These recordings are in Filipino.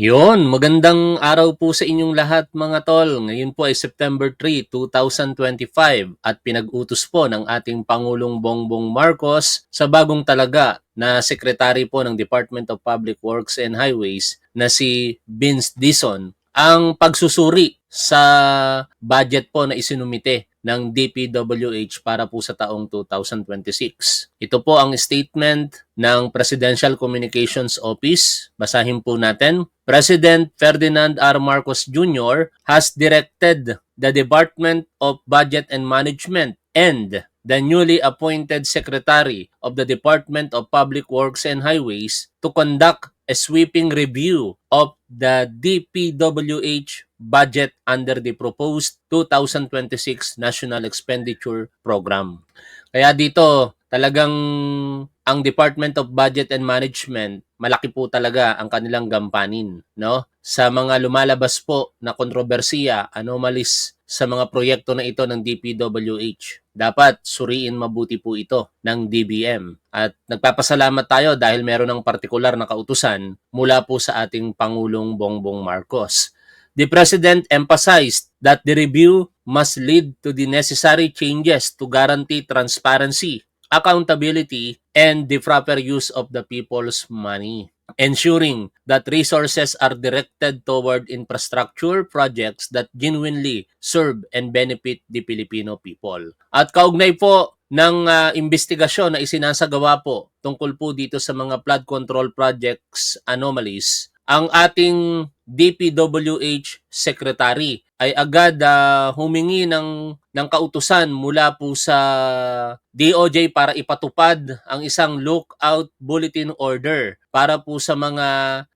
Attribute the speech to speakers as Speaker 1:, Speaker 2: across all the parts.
Speaker 1: Yon, magandang araw po sa inyong lahat mga tol. Ngayon po ay September 3, 2025 at pinag-utos po ng ating Pangulong Bongbong Marcos sa bagong talaga na sekretary po ng Department of Public Works and Highways na si Vince Dison ang pagsusuri sa budget po na isinumite ng DPWH para po sa taong 2026. Ito po ang statement ng Presidential Communications Office. Basahin po natin. President Ferdinand R. Marcos Jr. has directed the Department of Budget and Management and the newly appointed Secretary of the Department of Public Works and Highways to conduct a sweeping review of the DPWH budget under the proposed 2026 National Expenditure Program. Kaya dito, talagang ang Department of Budget and Management, malaki po talaga ang kanilang gampanin, no? Sa mga lumalabas po na kontrobersiya, anomalies sa mga proyekto na ito ng DPWH. Dapat suriin mabuti po ito ng DBM. At nagpapasalamat tayo dahil meron ng partikular na kautusan mula po sa ating Pangulong Bongbong Marcos. The President emphasized that the review must lead to the necessary changes to guarantee transparency, accountability, and the proper use of the people's money ensuring that resources are directed toward infrastructure projects that genuinely serve and benefit the Filipino people. At kaugnay po ng uh, investigasyon na isinasagawa po tungkol po dito sa mga flood control projects anomalies, ang ating DPWH Secretary ay agad uh, humingi ng ng kautusan mula po sa DOJ para ipatupad ang isang lookout bulletin order para po sa mga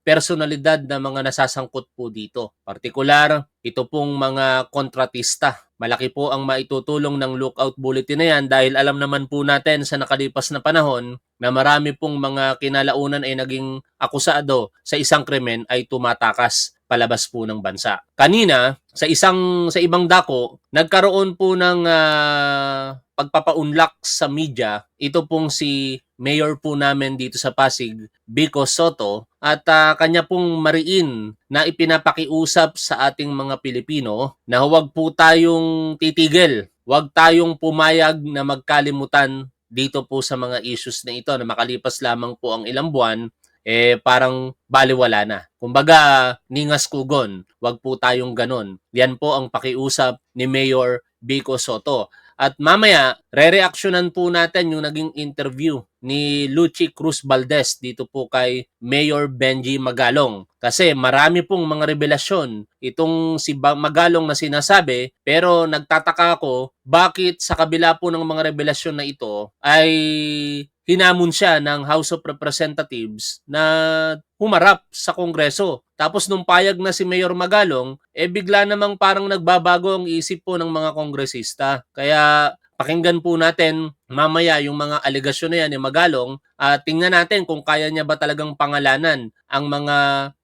Speaker 1: personalidad na mga nasasangkot po dito. Partikular, ito pong mga kontratista. Malaki po ang maitutulong ng lookout bulletin na yan dahil alam naman po natin sa nakalipas na panahon na marami pong mga kinalaunan ay naging akusado sa isang krimen ay tumatakas palabas po ng bansa. Kanina, sa isang sa ibang dako, nagkaroon po ng uh, pagpapaunlak sa media. Ito pong si mayor po namin dito sa Pasig, Bico Soto, at uh, kanya pong mariin na ipinapakiusap sa ating mga Pilipino na huwag po tayong titigil, huwag tayong pumayag na magkalimutan dito po sa mga issues na ito na makalipas lamang po ang ilang buwan eh parang baliwala na. Kumbaga, ningas kugon, wag po tayong ganon. Yan po ang pakiusap ni Mayor Bico Soto. At mamaya, re-reactionan po natin yung naging interview ni Luchi Cruz Valdez dito po kay Mayor Benji Magalong. Kasi marami pong mga revelasyon itong si Magalong na sinasabi pero nagtataka ako bakit sa kabila po ng mga revelasyon na ito ay hinamon siya ng House of Representatives na humarap sa Kongreso. Tapos nung payag na si Mayor Magalong, eh bigla namang parang nagbabago ang isip po ng mga kongresista. Kaya pakinggan po natin mamaya yung mga alegasyon na yan ni Magalong at tingnan natin kung kaya niya ba talagang pangalanan ang mga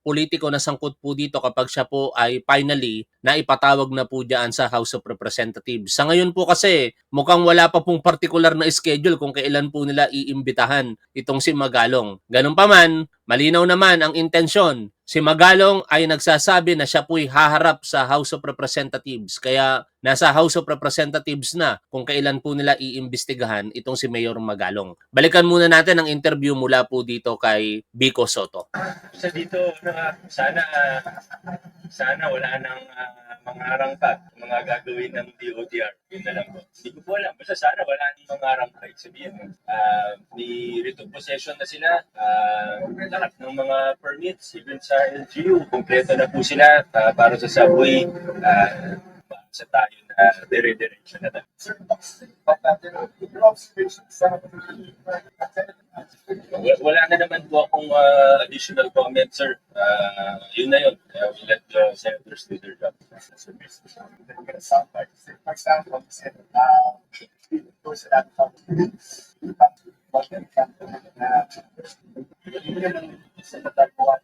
Speaker 1: politiko na sangkot po dito kapag siya po ay finally na ipatawag na po diyan sa House of Representatives. Sa ngayon po kasi mukhang wala pa pong particular na schedule kung kailan po nila iimbitahan itong si Magalong. Ganun pa man, malinaw naman ang intensyon. Si Magalong ay nagsasabi na siya po'y haharap sa House of Representatives. Kaya nasa House of Representatives na kung kailan po nila iimbestigahan itong si Mayor Magalong. Balikan muna natin ang interview mula po dito kay Bico Soto.
Speaker 2: Sa dito, sana sana wala nang uh, mga mga gagawin ng DOTR. Yun na lang po. Hindi ko po alam. Basta sana wala nang mga arangkad. Sabihin uh, may of possession na sila. Uh, lahat ng mga permits, even sa LGU, kompleto na po sila uh, para sa subway. Uh, sa tayo na dire-diretso na tayo. Wala na naman po akong uh, additional comment, sir. Uh, yun na yun. Uh, we let the senators do their job.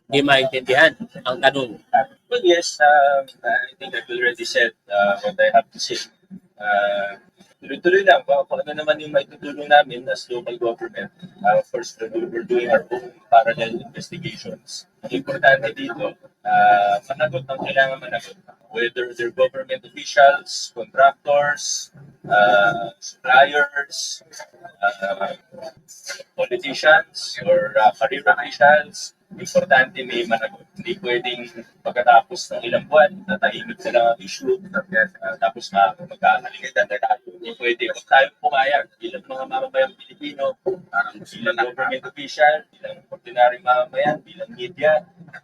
Speaker 1: Hindi maintindihan ang tanong.
Speaker 2: Well, yes, uh, I think I've already said uh, what I have to say. Uh, tuloy-tuloy lang. Kung, kung ano naman yung maitutulong namin as local government. Uh, first, we're doing our own parallel investigations. Ang importante dito, uh, managot ang kailangan managot. Whether they're government officials, contractors, uh, suppliers, uh, politicians, or uh, career officials, importante may managot. Hindi pwedeng pagkatapos ng ilang buwan, natahimik na lang ang issue, uh, tapos ma- magkakaligatan na tayo. Hindi pwede. Huwag tayo pumayag bilang mga mamamayang Pilipino, parang bilang government official, bilang ordinaryong mamamayan, bilang media,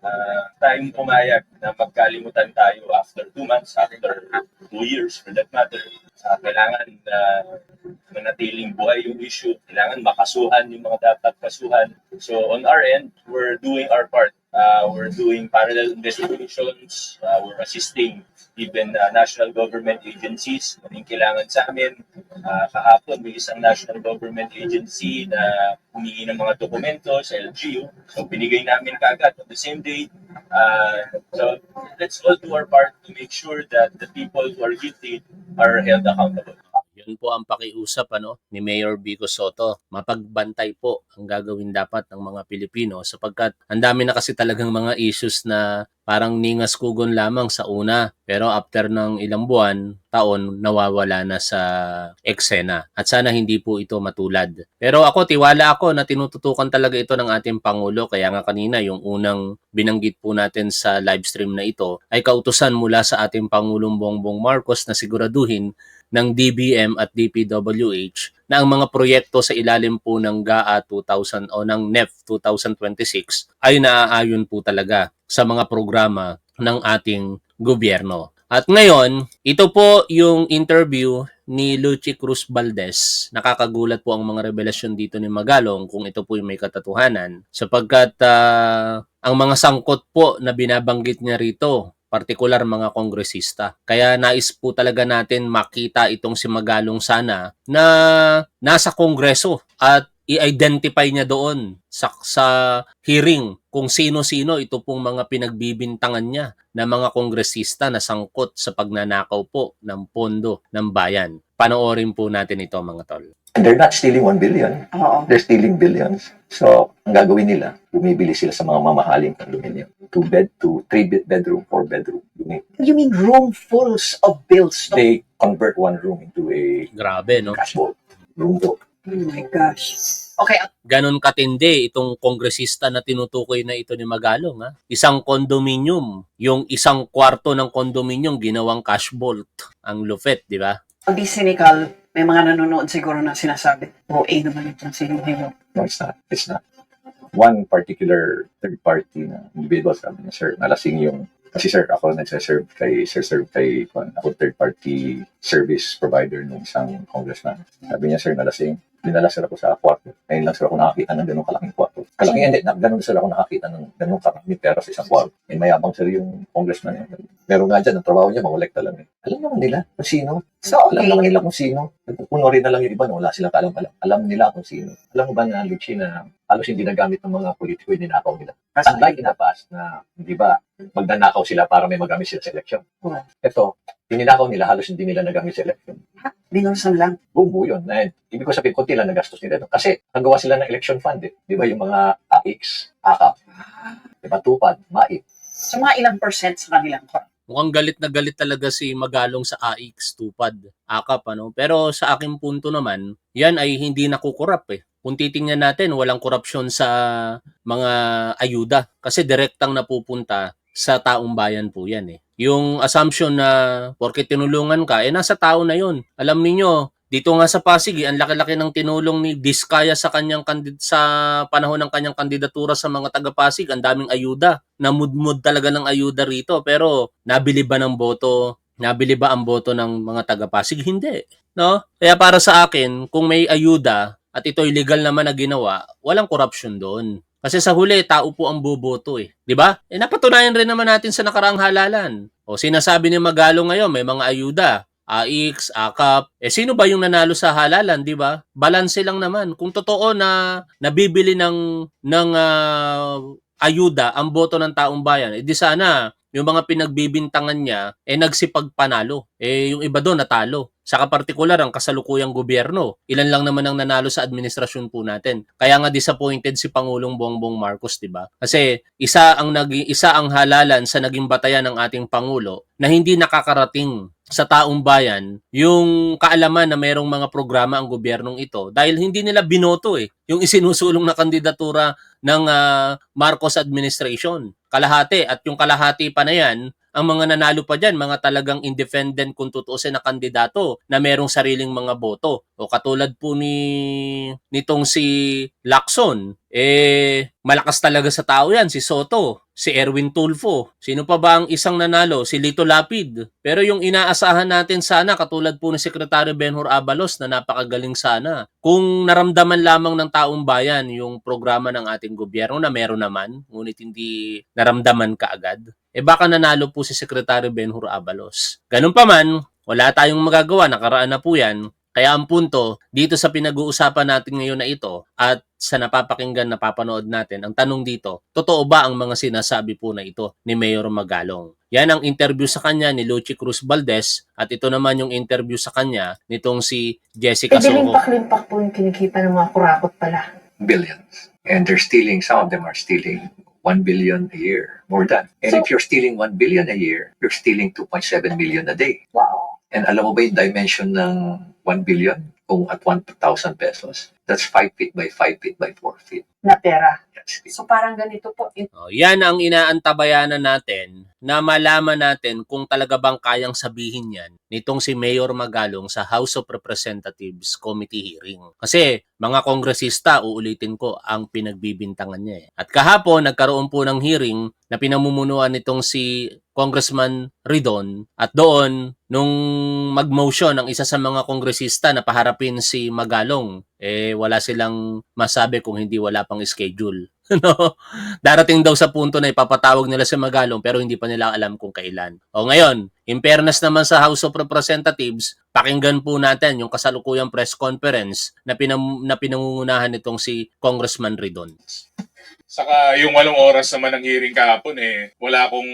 Speaker 2: uh, tayong pumayag na magkalimutan tayo after two months, after two years for that matter. Uh, kailangan na manatiling buhay yung issue. Kailangan makasuhan yung mga dapat kasuhan. So on our end, we're doing our part. Uh, we're doing parallel investigations. Uh, we're assisting even uh, national government agencies. Yung kailangan sa amin, uh, kahapon may isang national government agency na humingi ng mga dokumento sa LGU. So binigay namin kagad on the same day. Uh, so let's all do our part to make sure that the people who are guilty are held accountable.
Speaker 1: Yun po ang pakiusap ano ni Mayor Vico Soto. Mapagbantay po ang gagawin dapat ng mga Pilipino sapagkat ang dami na kasi talagang mga issues na parang ningas kugon lamang sa una pero after ng ilang buwan, taon nawawala na sa eksena. At sana hindi po ito matulad. Pero ako tiwala ako na tinututukan talaga ito ng ating pangulo kaya nga kanina yung unang binanggit po natin sa live stream na ito ay kautusan mula sa ating Pangulong Bongbong Marcos na siguraduhin ng DBM at DPWH na ang mga proyekto sa ilalim po ng GAA 2000 o ng NEF 2026 ay naaayon po talaga sa mga programa ng ating gobyerno. At ngayon, ito po yung interview ni Lucy Cruz Valdez. Nakakagulat po ang mga revelasyon dito ni Magalong kung ito po yung may katatuhanan sapagkat ah, ang mga sangkot po na binabanggit niya rito partikular mga kongresista. Kaya nais po talaga natin makita itong si Magalong sana na nasa kongreso at i-identify niya doon sa, sa hearing kung sino-sino ito pong mga pinagbibintangan niya na mga kongresista na sangkot sa pagnanakaw po ng pondo ng bayan. Panoorin po natin ito mga tol.
Speaker 3: And they're not stealing 1 billion.
Speaker 4: Oo.
Speaker 3: They're stealing billions. So, ang gagawin nila, bumibili sila sa mga mamahaling condominium. Two bed, two, three bed- bedroom, four bedroom unit.
Speaker 4: You mean roomfuls of bills? No?
Speaker 3: They convert one room into a
Speaker 1: Grabe, no?
Speaker 3: cash vault. Room vault.
Speaker 4: Oh my gosh. Okay, at
Speaker 1: Ganon katindi itong kongresista na tinutukoy na ito ni Magalong. Ha? Isang condominium, yung isang kwarto ng condominium ginawang cash vault ang lufet, di ba?
Speaker 4: ang di cynical, may mga nanonood siguro na sinasabi, OA naman itong sinuhi mo.
Speaker 3: No, it's not. It's not. One particular third party na individual, sabi niya, sir, nalasing yung kasi sir, ako nagsaserve kay, sir, serve kay, ako third party service provider ng isang congressman. Sabi niya, sir, nalasing. Dinala sir ako sa kwarto. Ngayon lang sir ako nakakita ng ganun kalaking kwarto. Kalaki, hindi, na, ganun sir ako nakakita ng ganun karaming pera sa isang kwarto. Eh, mayabang sir yung congressman. yun. Meron nga dyan, ang trabaho niya, mangolekta lang eh. Alam naman nila kung sino.
Speaker 4: So,
Speaker 3: Alam naman nila kung sino. Nagpupuno rin na lang yung iba na wala silang kaalam-alam. Alam nila kung sino. Alam mo ba na, Luchi, na halos hindi nagamit ng mga politiko yung ninakaw nila. Unlike in the past na, di ba, magdanakaw sila para may magamit sila sa election.
Speaker 4: Oo.
Speaker 3: Ito, tininakaw nila, halos hindi nila nagamit sa election.
Speaker 4: Binulsan lang.
Speaker 3: Boom, buo yun. Na, ibig ko sabihin, konti lang nagastos nila. doon. Kasi, nagawa sila ng election fund eh. Di ba, yung mga AX, AKAP, di ba, TUPAD, MAIP.
Speaker 4: So, mga ilang percent sa kanilang korap.
Speaker 1: Mukhang galit na galit talaga si Magalong sa AX tupad, akap ano. Pero sa aking punto naman, yan ay hindi nakukurap eh. Kung titingnan natin, walang korupsyon sa mga ayuda kasi direktang napupunta sa taong bayan po yan eh. Yung assumption na porke tinulungan ka, eh nasa tao na yun. Alam niyo dito nga sa Pasig, eh, ang laki-laki ng tinulong ni Diskaya sa kanyang kandid sa panahon ng kanyang kandidatura sa mga taga Pasig, ang daming ayuda. Namudmud talaga ng ayuda rito, pero nabili ba ng boto? Nabili ba ang boto ng mga taga Pasig? Hindi, no? Kaya para sa akin, kung may ayuda at ito'y legal naman na ginawa, walang korupsyon doon. Kasi sa huli, tao po ang boboto eh. Ba? Eh napatunayan rin naman natin sa nakaraang halalan. O sinasabi ni Magalo ngayon, may mga ayuda. AX, AKAP. Eh sino ba yung nanalo sa halalan, di ba? Balanse lang naman. Kung totoo na nabibili ng ng ah, ayuda ang boto ng taong bayan, edi sana yung mga pinagbibintangan niya, eh nagsipagpanalo. Eh yung iba doon natalo. Saka partikular ang kasalukuyang gobyerno. Ilan lang naman ang nanalo sa administrasyon po natin. Kaya nga disappointed si Pangulong Bongbong Marcos, 'di ba? Kasi isa ang naging isa ang halalan sa naging batayan ng ating pangulo na hindi nakakarating sa taong bayan yung kaalaman na mayroong mga programa ang gobyernong ito dahil hindi nila binoto eh yung isinusulong na kandidatura ng ah, Marcos administration kalahati at yung kalahati pa na yan ang mga nanalo pa dyan, mga talagang independent kung tutuusin na kandidato na merong sariling mga boto. O katulad po ni nitong si Lacson, eh malakas talaga sa tao yan, si Soto, si Erwin Tulfo. Sino pa ba ang isang nanalo? Si Lito Lapid. Pero yung inaasahan natin sana, katulad po ni Secretary Benhur Abalos na napakagaling sana. Kung naramdaman lamang ng taong bayan yung programa ng ating gobyerno na meron naman, ngunit hindi naramdaman kaagad, eh baka nanalo po si Secretary Benhur Abalos. Ganun pa man, wala tayong magagawa, nakaraan na po yan. Kaya ang punto, dito sa pinag-uusapan natin ngayon na ito at sa napapakinggan, napapanood natin, ang tanong dito, totoo ba ang mga sinasabi po na ito ni Mayor Magalong? Yan ang interview sa kanya ni Lucy Cruz Valdez at ito naman yung interview sa kanya nitong si Jessica
Speaker 5: Eh,
Speaker 1: Soho.
Speaker 5: limpak-limpak po yung kinikita ng mga kurakot pala.
Speaker 3: billions. And they're stealing, some of them are stealing 1 billion a year, more than. And
Speaker 5: So-
Speaker 3: if you're stealing 1 billion a year, you're stealing 2.7 million a day.
Speaker 5: Wow.
Speaker 3: And alam mo ba yung dimension ng 1 billion? Kung at 1,000 pesos, that's 5 feet by 5 feet by 4 feet.
Speaker 5: Na pera.
Speaker 3: It.
Speaker 5: So parang ganito po.
Speaker 1: Oh, yan ang inaantabayanan natin na malaman natin kung talaga bang kayang sabihin yan nitong si Mayor Magalong sa House of Representatives Committee hearing. Kasi mga kongresista, uulitin ko, ang pinagbibintangan niya. Eh. At kahapon, nagkaroon po ng hearing na pinamumunuan nitong si Congressman Ridon at doon nung mag-motion ang isa sa mga kongresista na paharapin si Magalong, eh wala silang masabi kung hindi wala pang schedule. no? Darating daw sa punto na ipapatawag nila si Magalong pero hindi pa nila alam kung kailan. O ngayon, in fairness naman sa House of Representatives, pakinggan po natin yung kasalukuyang press conference na, pinam- na pinangungunahan nitong si Congressman Ridon.
Speaker 6: Saka yung walong oras naman ng hearing kahapon eh, wala akong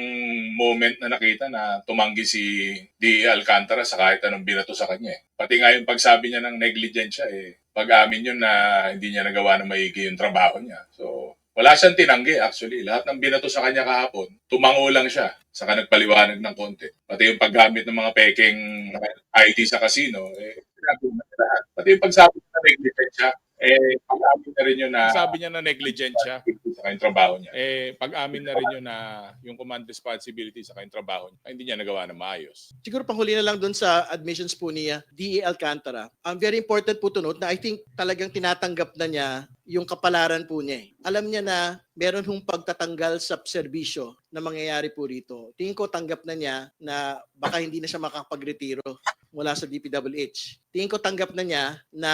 Speaker 6: moment na nakita na tumanggi si D. Alcantara sa kahit anong binato sa kanya eh. Pati nga yung pagsabi niya ng negligensya eh, pag-amin yun na hindi niya nagawa na maigi yung trabaho niya. So, wala siyang tinanggi actually. Lahat ng binato sa kanya kahapon, tumango lang siya. Saka nagpaliwanag ng konti. Pati yung paggamit ng mga peking ID sa casino, eh, sinabi na lahat. Pati yung pagsabi ng negligensya, eh, pag-amin na rin yun na
Speaker 7: Sabi niya na negligent siya.
Speaker 6: sa kanyang trabaho niya.
Speaker 7: Eh, pag-amin na rin yun na yung command responsibility sa kanyang trabaho niya, ay hindi niya nagawa na maayos.
Speaker 8: Siguro panghuli na lang doon sa admissions po niya, DE Alcantara. Um, very important po to note na I think talagang tinatanggap na niya yung kapalaran po niya. eh. Alam niya na meron hong pagtatanggal sa serbisyo na mangyayari po rito. Tingin ko tanggap na niya na baka hindi na siya makakapagretiro mula sa DPWH. Tingin ko tanggap na niya na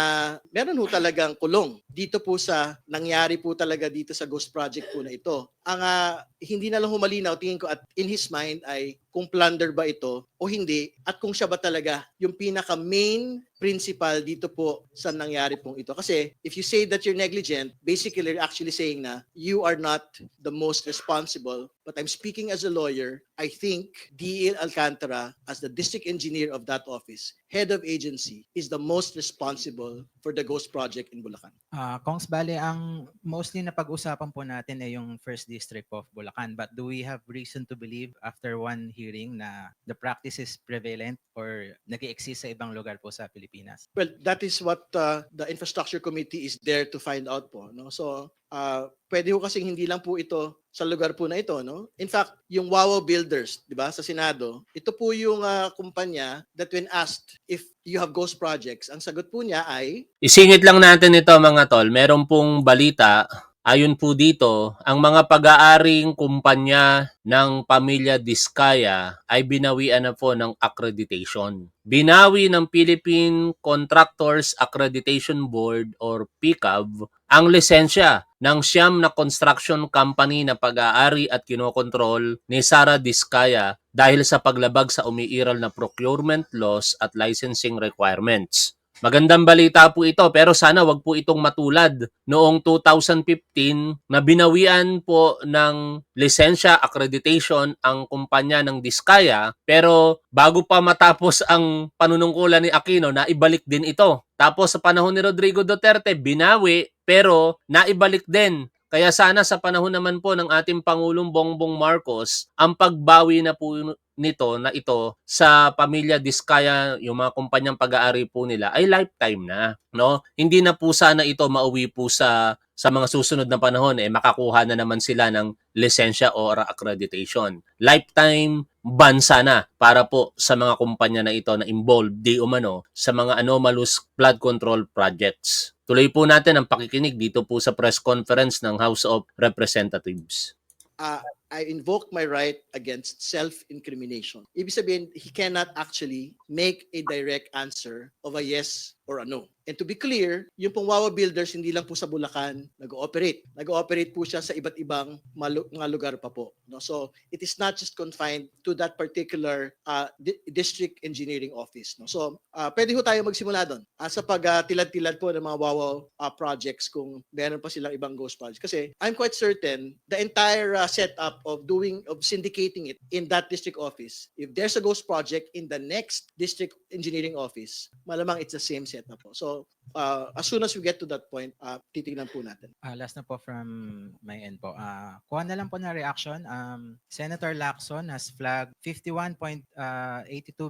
Speaker 8: meron ho talagang kulong dito po sa nangyari po talaga dito sa Ghost Project po na ito. Ang ah, hindi na lang humalinaw, tingin ko at in his mind ay kung plunder ba ito o hindi at kung siya ba talaga yung pinaka main principal dito po sa nangyari pong ito. Kasi if you say that you're negligent, basically you're actually saying na you are not the most responsible. But I'm speaking as a lawyer. I think D.L. Alcantara, as the district engineer of that office, head of agency, is the most responsible for the ghost project in Bulacan.
Speaker 9: Ah, Kongs, bale, ang mostly na pag-usapan po natin ay yung First District of Bulacan. But do we have reason to believe after one hearing na the practice is prevalent or nag exist sa ibang lugar po sa Pilipinas?
Speaker 8: Well, that is what uh, the infrastructure committee is there to find out po, no? So, uh, pwede ho kasing hindi lang po ito sa lugar po na ito, no? In fact, yung Wawa Builders, 'di ba, sa Senado, ito po yung uh, kumpanya that when asked if you have ghost projects, ang sagot po niya ay
Speaker 1: Isingit lang natin ito mga tol. Meron pong balita Ayon po dito, ang mga pag-aaring kumpanya ng pamilya Diskaya ay binawian na po ng accreditation. Binawi ng Philippine Contractors Accreditation Board or PCAB ang lisensya ng siyam na construction company na pag-aari at kinokontrol ni Sara Diskaya dahil sa paglabag sa umiiral na procurement laws at licensing requirements. Magandang balita po ito pero sana wag po itong matulad. Noong 2015 na binawian po ng lisensya accreditation ang kumpanya ng Diskaya. Pero bago pa matapos ang panunungkulan ni Aquino na ibalik din ito. Tapos sa panahon ni Rodrigo Duterte binawi pero naibalik din. Kaya sana sa panahon naman po ng ating Pangulong Bongbong Marcos, ang pagbawi na po nito na ito sa pamilya Diskaya, yung mga kumpanyang pag-aari po nila ay lifetime na, no? Hindi na po sana ito mauwi po sa sa mga susunod na panahon eh makakuha na naman sila ng lisensya or accreditation. Lifetime ban sana para po sa mga kumpanya na ito na involved di umano sa mga anomalous flood control projects. Tuloy po natin ang pakikinig dito po sa press conference ng House of Representatives.
Speaker 8: uh, I invoke my right against self-incrimination. Ibig sabihin, he cannot actually make a direct answer of a yes or a no. And to be clear, yung pong Wawa Builders, hindi lang po sa Bulacan nag-ooperate. Nag-ooperate po siya sa iba't ibang mga lugar pa po. No? So, it is not just confined to that particular uh, di- district engineering office. No? So, uh, pwede ho tayo magsimula doon uh, sa pag-tilad-tilad po ng mga Wawa uh, projects kung meron pa silang ibang ghost projects. Kasi I'm quite certain the entire uh, setup of doing, of syndicating it in that district office, if there's a ghost project in the next district engineering office, malamang it's the same setup po. So, uh, as soon as we get to that point, uh, titignan po natin.
Speaker 9: Ah, last na po from my end po. Ah, kuha na lang po na reaction. Um, Senator Lacson has flagged 51.82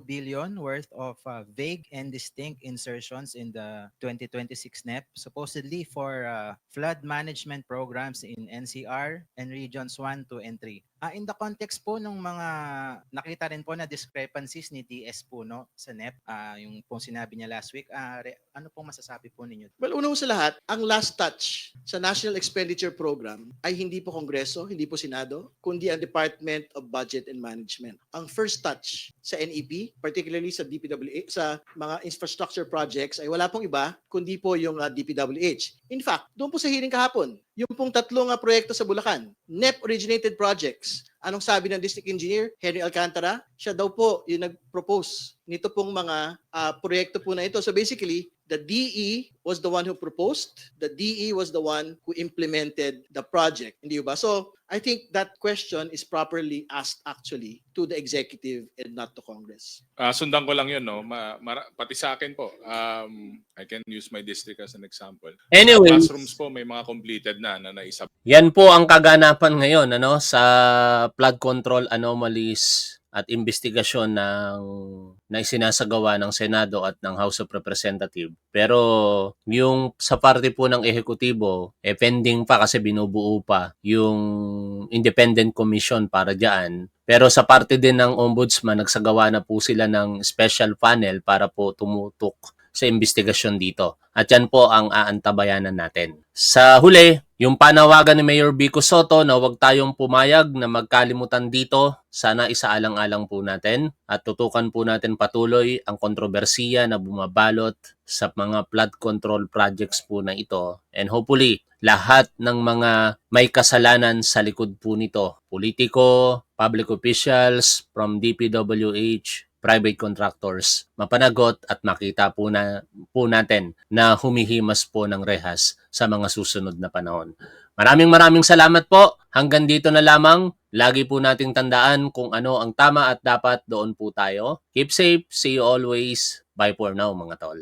Speaker 9: billion worth of uh, vague and distinct insertions in the 2026 NEP, supposedly for uh, flood management programs in NCR and regions 1, 2, and 3. Ah, in the context po ng mga nakita rin po na discrepancies ni DS po no sa NEP, ah, yung pong sinabi niya last week, ah, re- ano pong masasabi po ninyo?
Speaker 8: Well, una sa lahat, ang last touch sa National Expenditure Program ay hindi po Kongreso, hindi po Senado, kundi ang Department of Budget and Management. Ang first touch sa NEP, particularly sa DPWH, sa mga infrastructure projects ay wala pong iba, kundi po yung uh, DPWH. In fact, doon po sa hearing kahapon, yung pong tatlong uh, proyekto sa Bulacan, NEP-originated projects, Anong sabi ng district engineer, Henry Alcantara? Siya daw po yung nag-propose nito pong mga ah, proyekto po na ito. So basically, the DE was the one who proposed, the DE was the one who implemented the project. Hindi ba? So I think that question is properly asked actually to the executive and not to Congress.
Speaker 7: Ah, sundan ko lang yun, no? Ma- mara- pati sa akin po, um, I can use my district as an example.
Speaker 1: Anyway,
Speaker 7: Classrooms po, may mga completed na na naisab
Speaker 1: Yan po ang kaganapan ngayon ano sa flood control anomalies at investigasyon ng na isinasagawa ng Senado at ng House of Representatives. Pero yung sa parte po ng ehekutibo, eh pending pa kasi binubuo pa yung independent commission para diyan. Pero sa parte din ng ombudsman, nagsagawa na po sila ng special panel para po tumutok sa investigasyon dito. At yan po ang aantabayanan natin. Sa huli, yung panawagan ni Mayor Vico Soto na huwag tayong pumayag na magkalimutan dito, sana isaalang-alang po natin at tutukan po natin patuloy ang kontrobersiya na bumabalot sa mga flood control projects po na ito. And hopefully, lahat ng mga may kasalanan sa likod po nito, politiko, public officials, from DPWH, private contractors, mapanagot at makita po, na, po natin na humihimas po ng rehas sa mga susunod na panahon. Maraming maraming salamat po. Hanggang dito na lamang. Lagi po nating tandaan kung ano ang tama at dapat doon po tayo. Keep safe. See you always. Bye for now mga tol.